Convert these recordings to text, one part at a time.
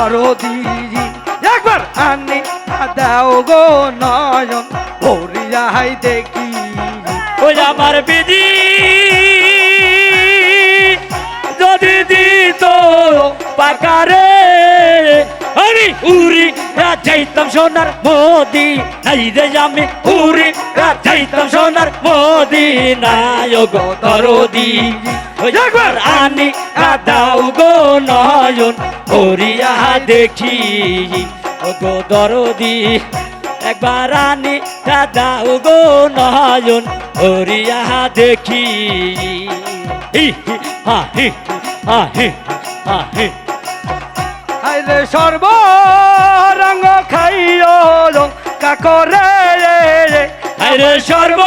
দরদি একবার আনি দাও গো নয়ন ভরিয়াই দেখি। ওই আমার বিধি। যদি দিত পাকারে, আমি উড়ি যাইতাম সোনার মোদি। নাই রে আমি উড়ি যাইতাম সোনার মোদি। ওই একবার আনি দাও গো নয়ন করিয়া দেখি। গো দরদি একবার আনি দাও গো নয়ন করিয়া দেখি। হি হি হা হি হা হি হা হি। আইলে সর্ব রঙ খাইও কাকরে। আরে সর্ব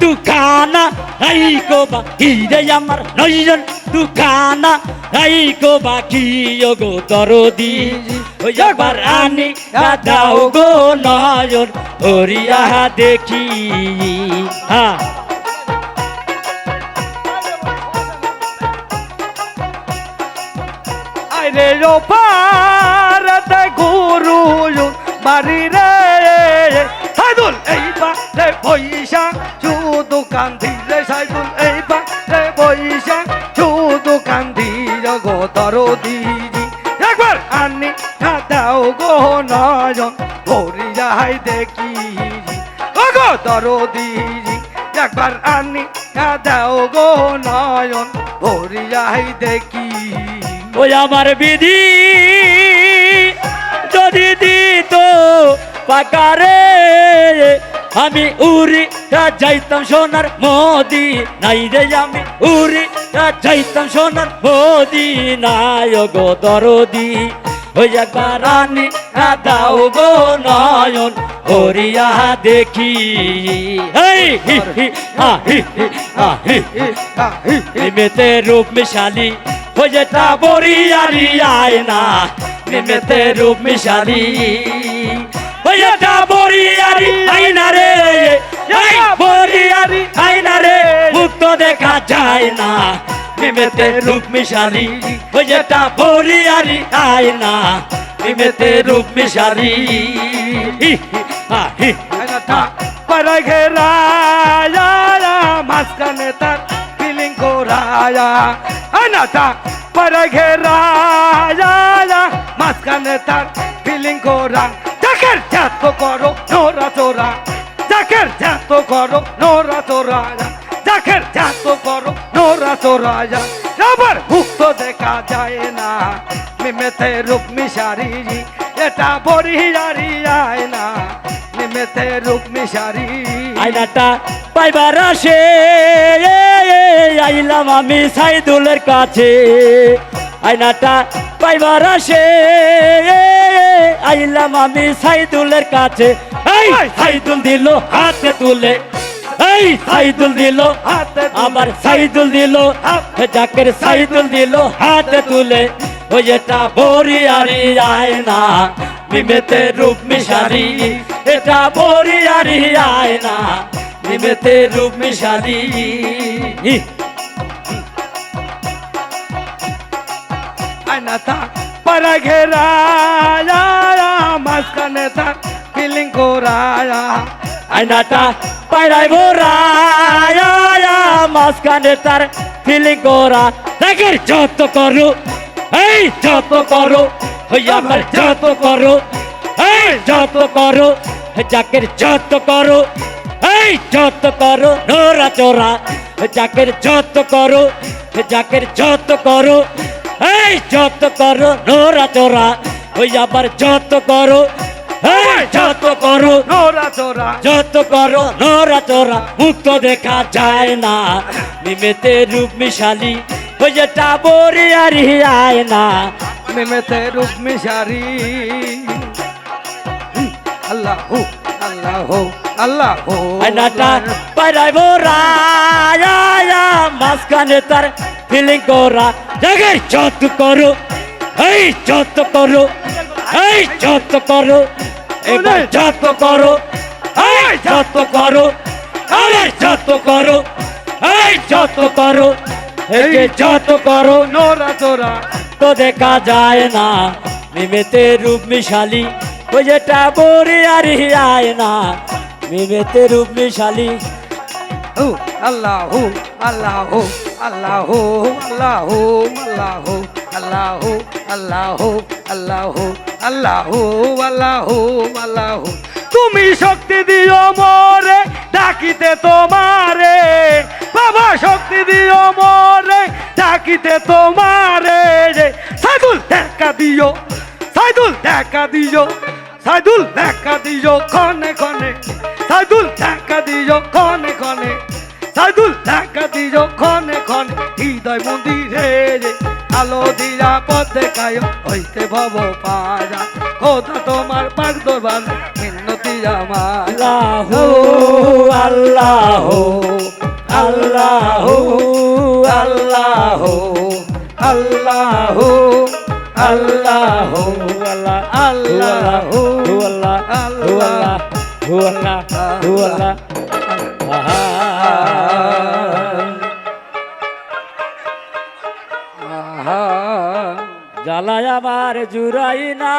দুখানা হাই গো বাকি রে আমার নয়ন, দুখানা হাই গো বাকি, ও গো দরদি। ওই একবার আনি দাও গো নয়ন ওরিয়া দেখি। হ্যাঁ আইরে রোপারতে শুধু কান্দি রে সাইদুল এই রে পয়সা শুধু কান্দি গো দরদি একবার আনি দাও গো নয়ন, ভরি যাই দেখি ও গো দরদি একবার আনি দাও গো নয়ন, ভরি যাই দেখি ওই আমার বিধি যদি দিত পাকারে, আমি উড়ি যাইতাম সোনার মোদি, নাই রে আমি উড়ি। যাইতাম সোনার মোদি, নাই গো দরদি। ওই একবার রানী দাও গো নয়ন ওরিয়া দেখি। নিমেতে রূপ মিশালি, ওই যেটা বরিয়ারি আয় না। নিমেতে রূপ মিশালি। দেখা যায় না। নিমেতে রূপ মিশালি ওই যেটা বরিয়ারি আয় না। নিমেতে রূপ হি para ঘেরায়া, মাঝখানে তার ফিলিং করায়া আনাতা para ঘেরায়া, মাঝখানে তার ফিলিং করা চাকের জাত করো, নোরা চোরা। চাকের জাত করো, নোরা চোরা। চাকের জাত করো নোরা চোরা আবার মুক্ত দেখা যায় না মিমেতে রূপ মিশারি এটা বরিয়ারি আয় না নিমেতে রূপ মিশারি আয়নাটা পাইবার আসে আইলাম আমি সাইদুলের কাছে। আয়নাটা পাইবার আসে আইলাম আমি সাইদুলের কাছে। সাইদুল দিল হাতে তুলে এই সাইদুল দিল আমার সাইদুল দিল জাকের সাইদুল দিল হাতে তুলে ওই এটা বরিয়ারি আয় না মিমেতে রূপ মিশারি এটা বরিয়ারি আয় না মিমেতে রূপ মিশারি। আয়নাতা পারা ঘেরায়া মাঝখানে তার ফিলিং করায়া আয়নাটা পায়রাই ভোরায়া মাঝখানে তার ফিলিং করা দেখের যত করো এই যত করো আমার যত করো এই যত করো জাকের যত করো এই যত করো নোরা চোরা জাকের যত করো জাকের যত করো এই যত করো নোরা চোরা ওই আবার যত করো যত করো নোরা চোরা যত করো নোরা তোরা মুক্ত দেখা যায় না। নিমেতে রূপ মিশালি ওই যেটা বরি আর আয় না। নিমেতে রূপ মিশারি আল্লাহ আল্লাহ আল্লাহ। আয়নাটা পাইরাই বোরা মাঝখানে তার ফিলিং করা। জাগে যত করো এই যত করো এই যত করো। এবার যত করো এই যত করো আরে! যত করো এই যত করো এই যত করো নোরা চোরা তো দেখা যায় না মিমেতে রূপ মিশালি ওই যেটা বরে আর আয় না মিমেতে রূপ মিশালি। হু আল্লাহ আল্লাহ আল্লাহ আল্লাহ আল্লাহ আল্লাহ আল্লাহ আল্লাহ। আল্লাহ আল্লাহ আল্লাহ। তুমি শক্তি দিও মোরে, ডাকিতে তোমারে। বাবা, শক্তি দিও মোরে, ডাকিতে তোমারে। সাইদুল দেখা দিও, সাইদুল দেখা দিও, সাইদুল দেখা দিও, ক্ষণে ক্ষণে। সাইদুল দেখা দিও, ক্ষণে ক্ষণে। সাইদুল দেখা দিও ক্ষণে ক্ষণে হৃদয় মন্দিরে রে আলো দিয়া পথ দেখায় হইতে ভব খোদা তোমার পাক দরবার মিন্নতি আমার আল্লাহ আল্লাহ আল্লাহ আল্লাহ আল্লাহ আল্লাহ আল্লাহ আহা জ্বালায় আমার জুড়াই না।